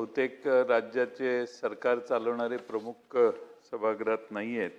बहुतेक राज्याचे सरकार चालवणारे प्रमुख सभागृहात नाही आहेत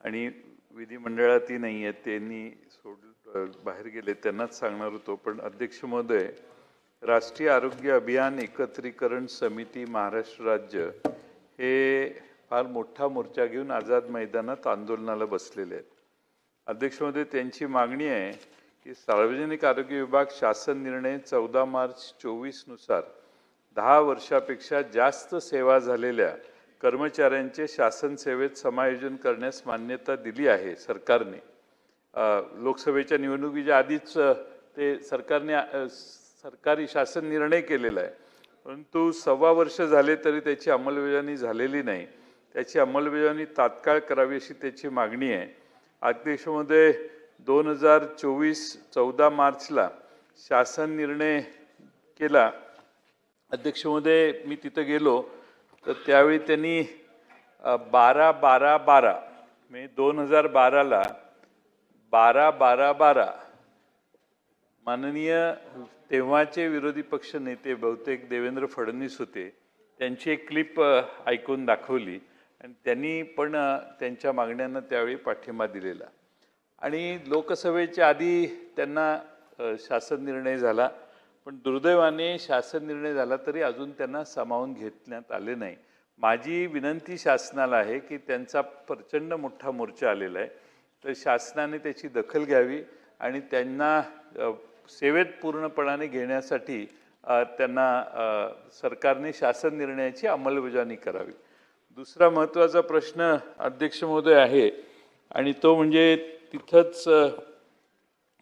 आणि विधिमंडळातही नाही आहेत त्यांनी सोड बाहेर गेले त्यांनाच सांगणार होतो. पण अध्यक्ष महोदय राष्ट्रीय आरोग्य अभियान एकत्रीकरण समिती महाराष्ट्र राज्य हे फार मोठा मोर्चा घेऊन आझाद मैदानात आंदोलनाला बसलेले आहेत. अध्यक्ष महोदय त्यांची मागणी आहे की सार्वजनिक आरोग्य विभाग शासन निर्णय चौदा मार्च चोवीसनुसार दहा वर्षापेक्षा जास्त सेवा झालेल्या कर्मचाऱ्यांचे शासन सेवेत समायोजन करण्यास मान्यता दिली आहे सरकारने. लोकसभेच्या निवडणुकीच्या आधीच ते सरकारने सरकारी शासन निर्णय केलेला आहे. परंतु सव्वा वर्ष झाले तरी त्याची अंमलबजावणी झालेली नाही. त्याची अंमलबजावणी तात्काळ करावी अशी त्याची मागणी आहे. अध्यक्षमध्ये दोन हजार चोवीस चौदा मार्चला शासन निर्णय केला. अध्यक्षमध्ये मी तिथं गेलो तर त्यावेळी त्यांनी बारा बारा बारा म्हणजे दोन हजार बाराला बारा बारा बारा माननीय तेव्हाचे विरोधी पक्ष नेते बहुतेक देवेंद्र फडणवीस होते त्यांची एक क्लिप ऐकून दाखवली आणि त्यांनी पण त्यांच्या मागण्यांना त्यावेळी पाठिंबा दिलेला. आणि लोकसभेच्या आधी त्यांना शासन निर्णय झाला. पण दुर्दैवाने शासन निर्णय झाला तरी अजून त्यांना सामावून घेतण्यात आले नाही. माझी विनंती शासनाला आहे की त्यांचा प्रचंड मोठा मोर्चा आलेला आहे. तर शासनाने त्याची दखल घ्यावी आणि त्यांना सेवेत पूर्णपणाने घेण्यासाठी त्यांना सरकारने शासन निर्णयाची अंमलबजावणी करावी. दुसरा महत्त्वाचा प्रश्न अध्यक्ष महोदय आहे आणि तो म्हणजे तिथंच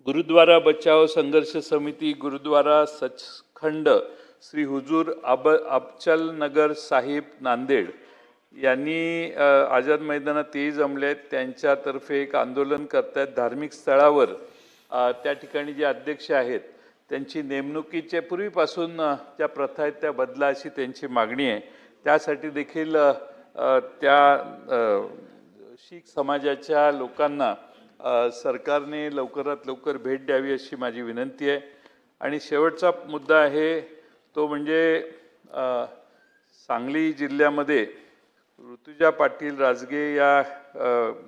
गुरुद्वारा बचाव संघर्ष समिती गुरुद्वारा सचखंड श्री हुजूर अब अबचल नगर साहिब नांदेड यांनी आझाद मैदानात तेही जमले आहेत. त्यांच्यातर्फे एक आंदोलन करतायत. धार्मिक स्थळावर त्या ठिकाणी जे अध्यक्ष आहेत त्यांची नेमणुकीच्या पूर्वीपासून ज्या प्रथा आहेत त्या बदला अशी त्यांची मागणी आहे. त्यासाठी देखील त्या शीख समाजाच्या लोकांना सरकारने लवकरात लवकर भेट द्यावी अशी माझी विनंती आहे. आणि शेवटचा मुद्दा आहे तो म्हणजे सांगली जिल्ह्यामध्ये ऋतुजा पाटील राजगे या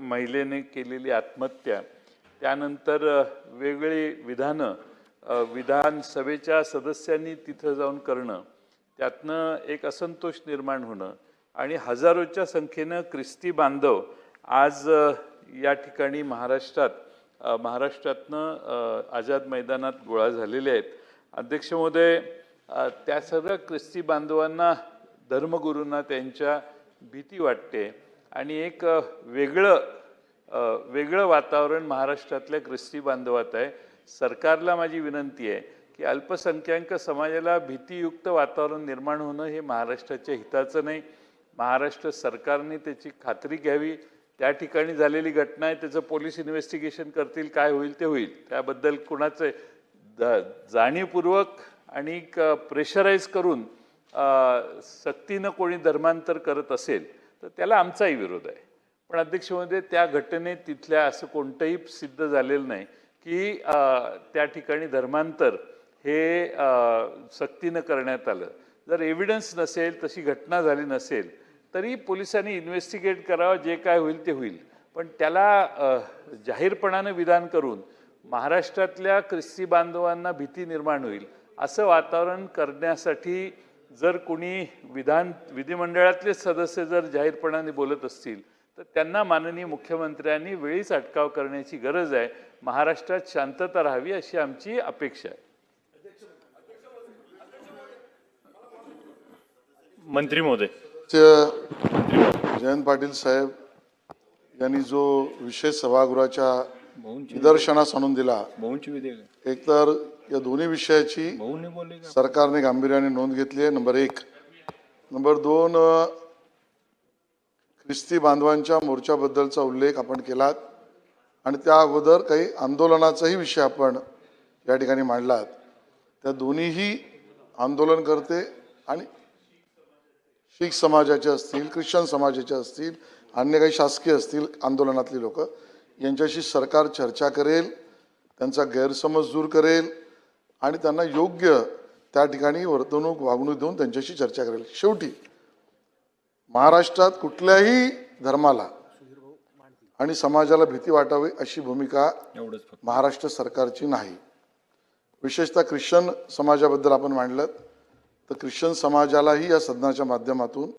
महिलेने केलेली आत्महत्या त्यानंतर वेगवेगळी विधानं विधानसभेच्या सदस्यांनी तिथं जाऊन करणं त्यातनं एक असंतोष निर्माण होणं आणि हजारोच्या संख्येनं ख्रिस्ती बांधव आज या ठिकाणी महाराष्ट्रात महाराष्ट्रातनं आझाद मैदानात गोळा झालेले आहेत. अध्यक्ष महोदय त्या सर्व ख्रिस्ती बांधवांना धर्मगुरूंना त्यांच्या भीती वाटते आणि एक वेगळं वेगळं वातावरण महाराष्ट्रातल्या ख्रिस्ती बांधवात आहे. सरकारला माझी विनंती आहे की अल्पसंख्याक समाजाला भीतीयुक्त वातावरण निर्माण होणं हे महाराष्ट्राच्या हिताचं नाही. महाराष्ट्र सरकारने त्याची खात्री घ्यावी. त्या ठिकाणी झालेली घटना आहे त्याचं पोलीस इन्व्हेस्टिगेशन करतील काय होईल ते होईल. त्याबद्दल कुणाचं जाणीवपूर्वक आणि प्रेशराईज करून सक्तीनं कोणी धर्मांतर करत असेल तर त्याला आमचाही विरोध आहे. पण अध्यक्षमध्ये त्या घटनेत तिथल्या असं कोणतंही सिद्ध झालेलं नाही की त्या ठिकाणी धर्मांतर हे सक्तीनं करण्यात आलं. जर एव्हिडन्स नसेल तशी घटना झाली नसेल तरी पोलिसांनी इन्व्हेस्टिगेट करावं जे काय होईल ते होईल. पण त्याला जाहीरपणानं विधान करून महाराष्ट्रातल्या ख्रिस्ती बांधवांना भीती निर्माण होईल असं वातावरण करण्यासाठी जर कोणी विधान विधिमंडळातले सदस्य जर जाहीरपणाने बोलत असतील तर त्यांना माननीय मुख्यमंत्र्यांनी वेळीच अटकाव करण्याची गरज आहे. महाराष्ट्रात शांतता राहावी अशी आमची अपेक्षा आहे. मंत्री महोदय. जयंत पाटील साहेब यांनी जो विषय सभागृहाच्या निदर्शनास आणून दिला एकतर या दोन्ही विषयाची सरकारने गांभीर्याने नोंद घेतली आहे. नंबर एक. नंबर दोन ख्रिस्ती बांधवांच्या मोर्चाबद्दलचा उल्लेख आपण केलात आणि त्या अगोदर काही आंदोलनाचाही विषय आपण या ठिकाणी मांडलात. त्या दोन्हीही आंदोलनकर्ते आणि शीख समाजाचे असतील ख्रिश्चन समाजाचे असतील अन्य काही शासकीय असतील आंदोलनातली लोक यांच्याशी सरकार चर्चा करेल त्यांचा गैरसमज दूर करेल आणि त्यांना योग्य त्या ठिकाणी वर्तणूक वागणूक देऊन त्यांच्याशी चर्चा करेल. शेवटी महाराष्ट्रात कुठल्याही धर्माला आणि समाजाला भीती वाटावी अशी भूमिका महाराष्ट्र सरकारची नाही. विशेषतः ख्रिश्चन समाजाबद्दल आपण मांडलं. तर ख्रिश्चन समाजालाही या सदनाच्या माध्यमातून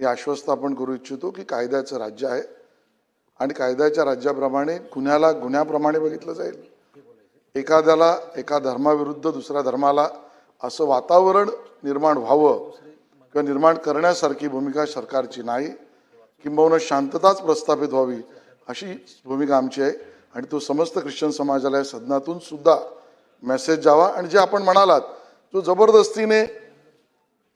हे आश्वस्त आपण करू इच्छितो की कायद्याचं राज्य आहे. आणि कायद्याच्या राज्याप्रमाणे गुन्ह्याला गुन्ह्याप्रमाणे बघितलं जाईल. एखाद्याला एका धर्माविरुद्ध दुसऱ्या धर्माला असं वातावरण निर्माण व्हावं किंवा निर्माण करण्यासारखी भूमिका सरकारची नाही किंबहुना शांतताच प्रस्थापित व्हावी अशी भूमिका आमची आहे. आणि तो समस्त ख्रिश्चन समाजाला या सदनातून सुद्धा मेसेज जावा आणि जे आपण म्हणालात जो जबरदस्तीने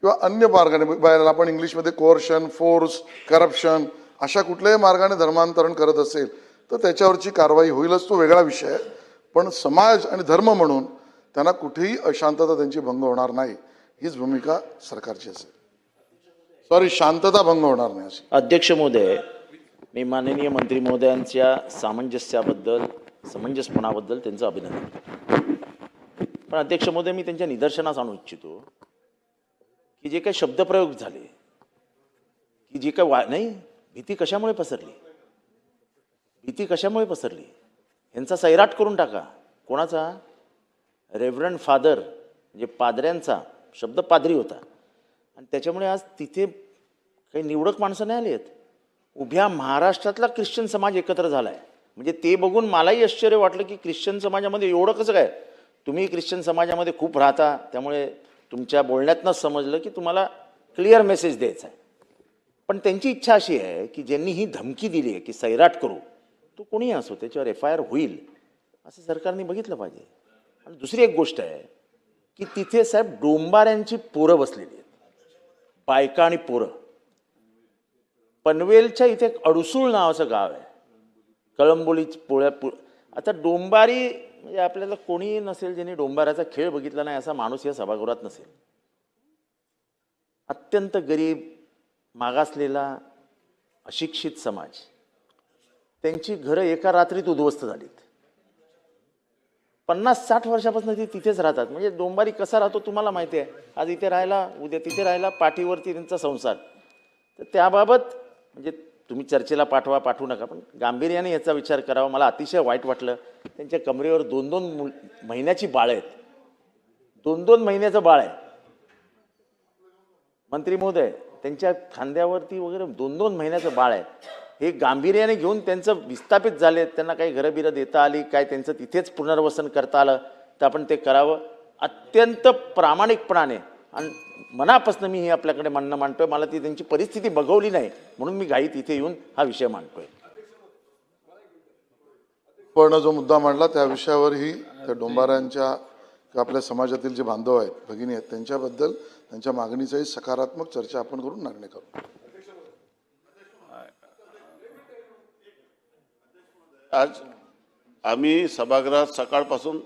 किंवा अन्य मार्गाने बाहेर आपण इंग्लिशमध्ये कोर्शन फोर्स करप्शन अशा कुठल्याही मार्गाने धर्मांतरण करत असेल तर त्याच्यावरची कारवाई होईलच. तो वेगळा विषय आहे. पण समाज आणि धर्म म्हणून त्यांना कुठेही अशांतता त्यांची भंग होणार नाही. हीच भूमिका सरकारची असेल. सॉरी शांतता भंग होणार नाही अशी. अध्यक्ष महोदय मी माननीय मंत्री महोदयांच्या सामंजस्याबद्दल समंजसपणाबद्दल त्यांचं अभिनंदन पण अध्यक्ष महोदय मी त्यांच्या निदर्शनास आणू इच्छितो. की जे काही शब्दप्रयोग झाले की जे काय वा नाही भीती कशामुळे पसरली? भीती कशामुळे पसरली? यांचा सैराट करून टाका. कोणाचा? रेव्हरंड फादर म्हणजे पादऱ्यांचा शब्द पादरी होता. आणि त्याच्यामुळे आज तिथे काही निवडक माणसं नाही आली आहेत. उभ्या महाराष्ट्रातला ख्रिश्चन समाज एकत्र झाला आहे म्हणजे ते बघून मलाही आश्चर्य वाटलं की ख्रिश्चन समाजामध्ये एवढं कसं काय? तुम्ही ख्रिश्चन समाजामध्ये खूप राहता त्यामुळे तुमच्या बोलण्यातनंच समजलं की तुम्हाला क्लिअर मेसेज द्यायचा आहे. पण त्यांची इच्छा अशी आहे की ज्यांनी ही धमकी दिली आहे की सैराट करू तो कोणीही असो त्याच्यावर एफ आय आर होईल असं सरकारने बघितलं पाहिजे. आणि दुसरी एक गोष्ट आहे की तिथे साहेब डोंबाऱ्यांची पोरं बसलेली आहेत. बायका आणि पोरं. पनवेलच्या इथे एक अडुसूळ नावाचं गाव आहे. कळंबोली पोळ्या पु आता डोंबारी म्हणजे आपल्याला कोणीही नसेल ज्यांनी डोंबाऱ्याचा खेळ बघितला नाही असा माणूस या सभागृहात नसेल. अत्यंत गरीब मागासलेला अशिक्षित समाज. त्यांची घरं एका रात्रीत उद्ध्वस्त झालीत. पन्नास साठ वर्षापासून ते तिथेच राहतात. म्हणजे डोंबारी कसा राहतो तुम्हाला माहिती आहे. आज इथे राहायला उद्या तिथे राहायला पाठीवरती त्यांचा संसार. तर त्याबाबत म्हणजे तुम्ही चर्चेला पाठवा पाठवू नका. पण गांभीर्याने याचा विचार करावा. मला अतिशय वाईट वाटलं. त्यांच्या कमरेवर दोन दोन मुल महिन्याची बाळ आहेत. दोन दोन महिन्याचं बाळ आहे. मंत्री महोदय त्यांच्या खांद्यावरती वगैरे दोन दोन महिन्याचं बाळ आहे. हे गांभीर्याने घेऊन त्यांचं विस्थापित झाले त्यांना काही घरं बिरं देता आली काय त्यांचं तिथेच पुनर्वसन करता आलं तर आपण ते करावं. अत्यंत प्रामाणिकपणाने आणि मनापासून मी हे आपल्याकडे म्हणणं मांडतोय. मला ती त्यांची परिस्थिती बघवली नाही. म्हणून मी घाईत इथे येऊन हा विषय मांडतोय. पण जो मुद्दा मांडला त्या विषयावरही त्या डोंबाऱ्यांच्या आपल्या समाजातील जे बांधव आहेत भगिनी आहेत त्यांच्याबद्दल त्यांच्या मागणीचाही सकारात्मक चर्चा आपण करून निर्णय करू. आज आम्ही सभागृहात सकाळपासून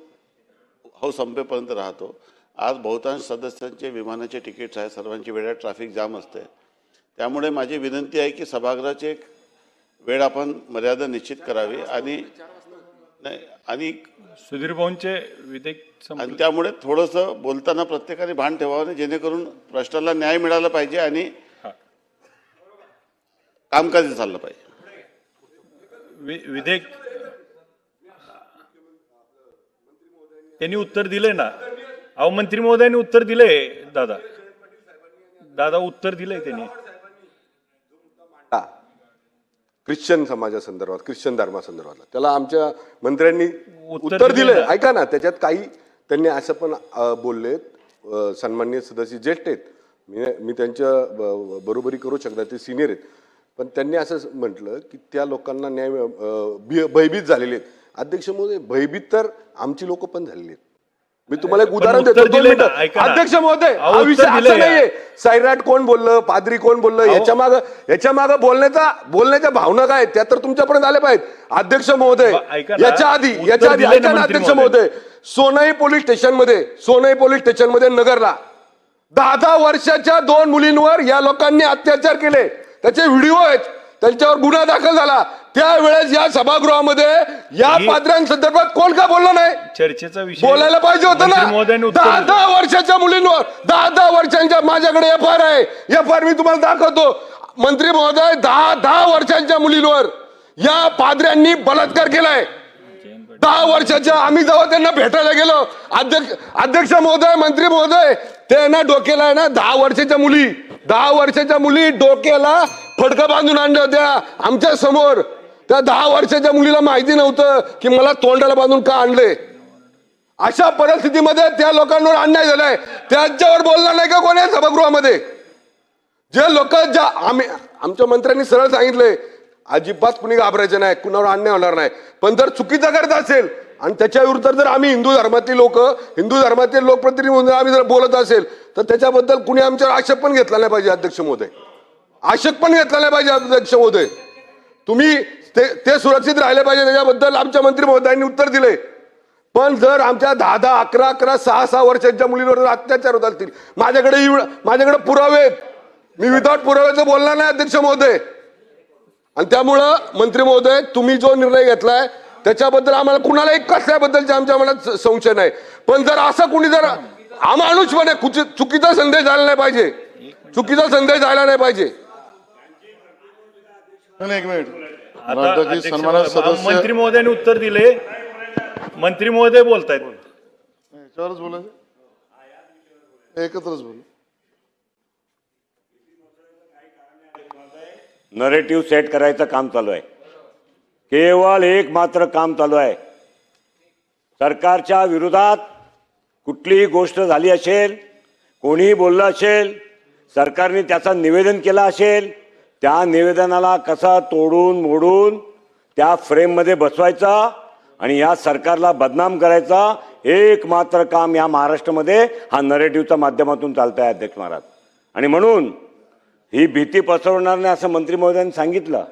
हो संपेपर्यंत राहतो. आज बहुतांश सदस्यांचे विमानाचे तिकीट्स आहे सर्वांची वेळेत ट्रॅफिक जाम असते त्यामुळे माझी विनंती आहे की सभागृहाची एक वेळ आपण मर्यादा निश्चित करावी आणि नाही आणि सुधीर भाऊंचे विधेयक. आणि त्यामुळे थोडंसं बोलताना प्रत्येकाने भान ठेवावं जेणेकरून प्रश्नाला न्याय मिळाला पाहिजे आणि. कामकाज चाललं पाहिजे विधेयक त्यांनी उत्तर दिले ना अहो मंत्री महोदयांनी उत्तर दिले दादा. दादा उत्तर दिलंय त्यांनी. ख्रिश्चन समाजासंदर्भात ख्रिश्चन धर्मासंदर्भातला. त्याला आमच्या मंत्र्यांनी उत्तर दिलं दिलंय. ऐका ना त्याच्यात काही त्यांनी असं पण बोललेत अ, सन्माननीय सदस्य ज्येष्ठ आहेत. मी मी त्यांच्या बरोबरी करू शकतात ते सिनियर आहेत. पण त्यांनी असं म्हटलं की त्या लोकांना न्याय भयभीत झालेले आहेत. अध्यक्ष महोदय भयभीत तर आमची लोक पण झालेली आहेत. मी तुम्हाला एक उदाहरण देतो दोन मिनिटं. अध्यक्ष महोदय हा विषय असं. नाहीये. सैराट कोण बोललं पादरी कोण बोललं याच्या माग याच्या माग बोलण्याचा बोलण्याच्या भावना काय आहेत, त्या तर तुमच्यापर्यंत आल्या पाहिजेत. अध्यक्ष महोदय ब- ऐका ना. याच्या आधी उत्तर याच्या आधी दिलंय ना ऐका ना मंत्री अध्यक्ष महोदय. महोदय. सोनई पोलीस स्टेशनमध्ये सोनई पोलीस स्टेशनमध्ये नगरला. दहा दहा वर्षाच्या दोन मुलींवर या लोकांनी अत्याचार केले. त्याचे व्हिडिओ आहेत. त्यांच्यावर गुन्हा दाखल झाला. त्यावेळेस या सभागृहामध्ये या पात्र्यांसंदर्भात कोण का बोललं नाही? चर्चेचा विषय बोलायला पाहिजे होतं ना. दहा. दहा वर्षाच्या मुलींवर दहा दहा वर्षांच्या माझ्याकडे एफ आर आहे. एफ आर मी तुम्हाला दाखवतो. मंत्री महोदय दहा दहा वर्षांच्या मुलींवर या पादऱ्यांनी बलात्कार केलाय. दहा वर्षाच्या आम्ही जेव्हा त्यांना भेटायला गेलो अध्यक्ष अध्यक्ष महोदय मंत्री महोदय ते ना डोक्याला आहे ना दहा वर्षाच्या मुली. दहा वर्षाच्या मुली डोक्याला फडकं बांधून आणल्या होत्या आमच्यासमोर. त्या दहा वर्षाच्या मुलीला माहिती नव्हतं की मला तोंडाला बांधून का आणले. अशा परिस्थितीमध्ये त्या लोकांवर अन्याय झालाय. त्यांच्यावर बोलणार नाही का कोणी सभागृहामध्ये? जे लोक ज्या आम्ही आमच्या मंत्र्यांनी सरळ सांगितलंय अजिबात कुणी घाबरायचं नाही कुणावर अन्याय होणार नाही. पण जर चुकीचं करत असेल आणि त्याच्या विरुद्ध जर आम्ही हिंदू धर्मातली लोक हिंदू धर्मातील लोकप्रतिनिधी म्हणून आम्ही जर बोलत असेल तर त्याच्याबद्दल कुणी आमच्यावर आक्षेप पण घेतला नाही पाहिजे अध्यक्ष महोदय. आशक पण घेतला नाही पाहिजे अध्यक्ष महोदय. तुम्ही ते ते सुरक्षित राहिले पाहिजे त्याच्याबद्दल आमच्या मंत्री महोदयांनी उत्तर दिले पण जर आमच्या दहा दहा अकरा अकरा सहा सहा वर्षांच्या मुलींवर अत्याचार होत असतील माझ्याकडे माझ्याकडे पुरावे मी विदाउट पुराव्याचं बोलणार नाही अध्यक्ष महोदय. आणि त्यामुळं मंत्री महोदय तुम्ही जो निर्णय घेतलाय त्याच्याबद्दल आम्हाला कुणालाही कसल्याबद्दलचे आमच्या मनात संशय नाही. पण जर असं कुणी जर अमानुषपणे कुची- चुकीचा संदेश झाला नाही पाहिजे. चुकीचा संदेश झाला नाही पाहिजे. नाही, एक मिनिट. आता मला वाटतं की अध्यक्ष सन्मानित महोदय, सदस्य मंत्री महोदयांनी उत्तर दिले. मंत्री महोदय बोलतायत. याच्यावरच बोलायचं. एकत्रच बोलू. नरेटिव्ह सेट करायचं काम चालू आहे. केवळ एक मात्र काम चालू आहे. सरकारच्या विरोधात कुठलीही गोष्ट झाली असेल कोणीही बोललं असेल सरकारने त्याचं निवेदन केलं असेल त्या निवेदनाला कसा तोडून मोडून त्या फ्रेममध्ये बसवायचा आणि या सरकारला बदनाम करायचा एक मात्र काम या महाराष्ट्रामध्ये हा नरेटिव्हच्या माध्यमातून चालत आहे अध्यक्ष महाराज. आणि म्हणून ही भीती पसरवणार नाही असं मंत्री महोदयांनी सांगितलं.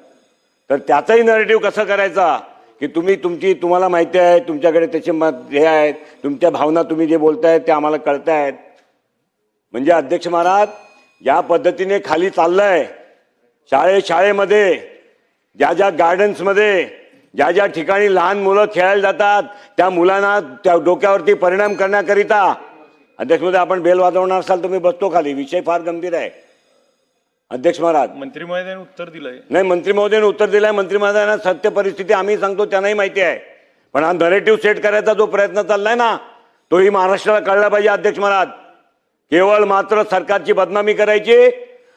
तर त्याचाही नरेटिव्ह कसा करायचा? की तुम्ही तुमची तुम्हाला माहिती आहे तुमच्याकडे त्याचे मत हे आहेत तुमच्या भावना तुम्ही जे बोलतायत ते आम्हाला कळत आहेत म्हणजे अध्यक्ष महाराज या पद्धतीने खाली चाललंय. शाळे शाळेमध्ये ज्या ज्या गार्डन्समध्ये ज्या ज्या ठिकाणी लहान मुलं खेळायला जातात त्या मुलांना त्या डोक्यावरती परिणाम करण्याकरिता अध्यक्ष महोदय आपण बेल वाजवणार असाल तर मी बसतो खाली. विषय फार गंभीर आहे. अध्यक्ष महाराज. मंत्री महोदयांनी उत्तर दिलंय. नाही मंत्री महोदयाने उत्तर दिलंय. मंत्री महोदयांना सत्य परिस्थिती आम्ही सांगतो त्यांनाही माहिती आहे. पण हा नरेटिव्ह सेट करायचा जो प्रयत्न चाललाय ना तोही महाराष्ट्राला कळला पाहिजे अध्यक्ष महाराज. केवळ मात्र सरकारची बदनामी करायची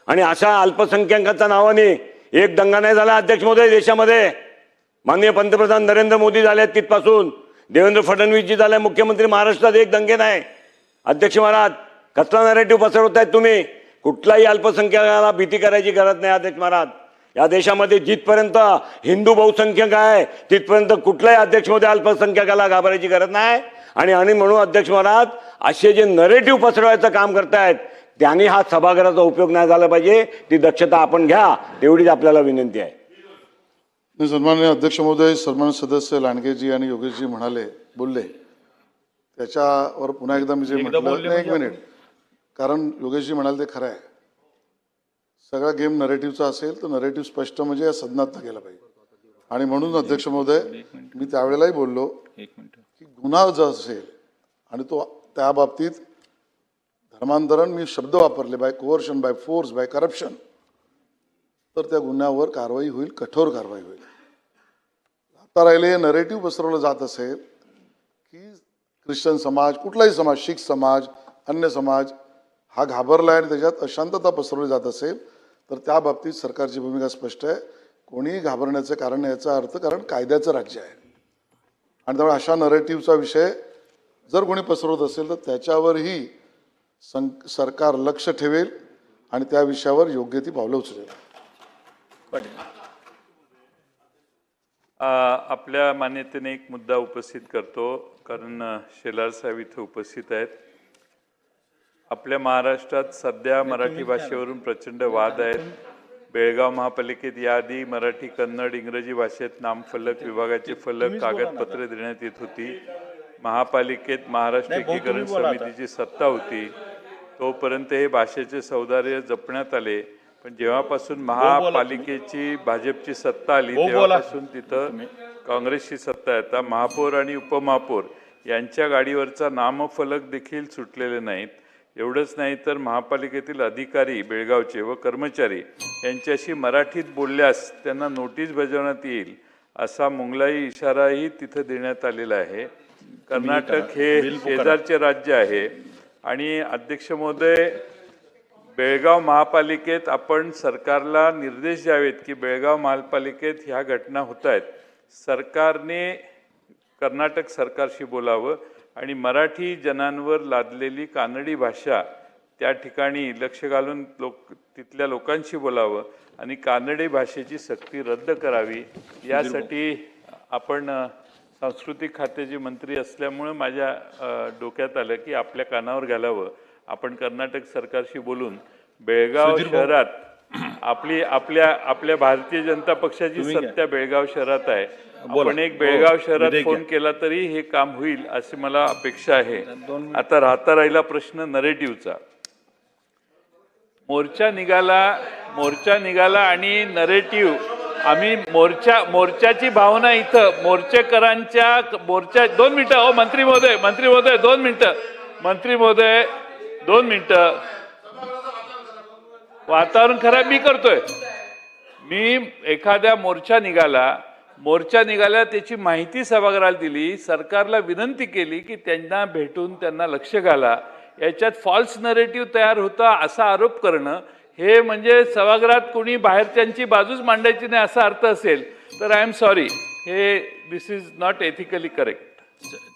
आणि अशा अल्पसंख्याकांच्या नावाने एक दंगा नाही झाला अध्यक्ष महोदय देशामध्ये. माननीय पंतप्रधान नरेंद्र मोदी झाले आहेत तिथपासून. देवेंद्र फडणवीसजी झाले मुख्यमंत्री महाराष्ट्रात एक दंगे नाही. अध्यक्ष महाराज कसला नरेटिव्ह पसरवतायत तुम्ही? कुठलाही अल्पसंख्याकाला भीती करायची गरज नाही अध्यक्ष महाराज. या देशामध्ये जिथपर्यंत हिंदू बहुसंख्यक आहे तिथपर्यंत कुठल्याही अध्यक्षमध्ये अल्पसंख्याकाला घाबरायची गरज नाही. आणि आणि म्हणून अध्यक्ष महाराज असे जे नरेटिव्ह पसरवायचं काम करतायत त्यांनी हा सभागृहाचा उपयोग नाही झाला पाहिजे ती दक्षता आपण घ्या तेवढीच आपल्याला विनंती आहे. नाही, सन्माननीय अध्यक्ष महोदय सन्मानित सदस्य लांडगेजी आणि योगेशजी म्हणाले बोलले. त्याच्यावर पुन्हा एकदा मी जे म्हटलं एक म्हणजे मिनिट. कारण योगेशजी म्हणाले ते खरं आहे. सगळा गेम नरेटिव्हचा असेल तर नरेटिव्ह स्पष्ट म्हणजे या सदनात गेला पाहिजे. आणि म्हणून अध्यक्ष महोदय मी त्यावेळेलाही बोललो की गुन्हा जर असेल आणि तो त्या बाबतीत धर्मांतरण मी शब्द वापरले by conversion by force by corruption तर त्या गुन्ह्यावर कारवाई होईल कठोर कारवाई होईल. आता राहिले नरेटिव्ह पसरवलं जात असेल की ख्रिश्चन समाज कुठलाही समाज शीख समाज अन्य समाज हा घाबरला आहे आणि त्याच्यात अशांतता पसरवली जात असेल तर त्या बाबतीत सरकारची भूमिका स्पष्ट आहे. कोणीही घाबरण्याचं कारण याचा अर्थ कारण कायद्याचं राज्य आहे. आणि त्यामुळे अशा नरेटिव्हचा विषय जर कोणी पसरवत असेल तर त्याच्यावरही सं सरकार लक्ष ठेवेल आणि त्या विषयावर योग्य ती पावलं उचलेल. अ, आपल्या मान्यतेने एक मुद्दा उपस्थित करतो कारण शेलार साहेब इथे उपस्थित आहेत. आपल्या महाराष्ट्रात सध्या मराठी भाषेवरून प्रचंड वाद आहेत. बेळगाव महापालिकेत याआधी मराठी कन्नड इंग्रजी भाषेत नामफलक विभागाचे फलक कागदपत्रे देण्यात येत होती. महापालिकेत महाराष्ट्र एकीकरण. समितीची सत्ता होती. तोपर्यंत हे भाषेचे सौंदर्य जपण्यात आले. पण जेव्हापासून. महापालिकेची भाजपची सत्ता आली. तेव्हापासून तिथं काँग्रेसची सत्ता आहे. आता महापौर आणि उपमहापौर यांच्या गाडीवरचा नामफलक देखील सुटलेले नाहीत. एवढंच नाही तर महापालिकेतील अधिकारी बेळगावचे व कर्मचारी यांच्याशी मराठीत बोलल्यास त्यांना नोटीस बजावण्यात येईल असा मुंगलाई इशाराही तिथं देण्यात आलेला आहे. कर्नाटक हे शेजारचे राज्य आहे. आणि अध्यक्ष महोदय बेळगाव महापालिकेत आपण सरकारला निर्देश द्यावेत की बेळगाव महापालिकेत ह्या घटना होत आहेत सरकारने कर्नाटक सरकारशी बोलावं आणि मराठी जनांवर लादलेली कानडी भाषा त्या ठिकाणी लक्ष घालून लोक तिथल्या लोकांशी बोलावं आणि कानडी भाषेची सक्ती रद्द करावी. यासाठी आपण सांस्कृतिक खात्याचे मंत्री असल्यामुळं माझ्या डोक्यात आलं की आपल्या कानावर घालावं आपण कर्नाटक सरकारशी बोलून बेळगाव शहरात आपली आपल्या आपल्या भारतीय जनता पक्षाची. सत्ता बेळगाव शहरात आहे. आपण एक बेळगाव हो, शहरात फोन. केला तरी हे काम होईल अशी मला अपेक्षा आहे आता राहता राहिला प्रश्न नरेटिव्हचा मोर्चा निघाला मोर्चा निघाला आणि नरेटिव्ह आम्ही मोर्चा मोर्चाची भावना इथं मोर्चेकरांच्या मोर्चा दोन मिनिटं हो मंत्री महोदय मंत्री महोदय दोन मिनटं मंत्री महोदय दोन मिनटं. वातावरण खराब मी करतोय. मी एखाद्या मोर्चा निघाला मोर्चा निघाला त्याची माहिती सभागृहाला दिली सरकारला विनंती केली की त्यांना भेटून त्यांना लक्ष घाला. याच्यात फॉल्स नरेटिव्ह तयार होता असा आरोप करणं हे म्हणजे सभागृहात कोणी बाहेरच्यांची बाजूच मांडायची नाही असा अर्थ असेल तर आय एम सॉरी हे this is not ethically correct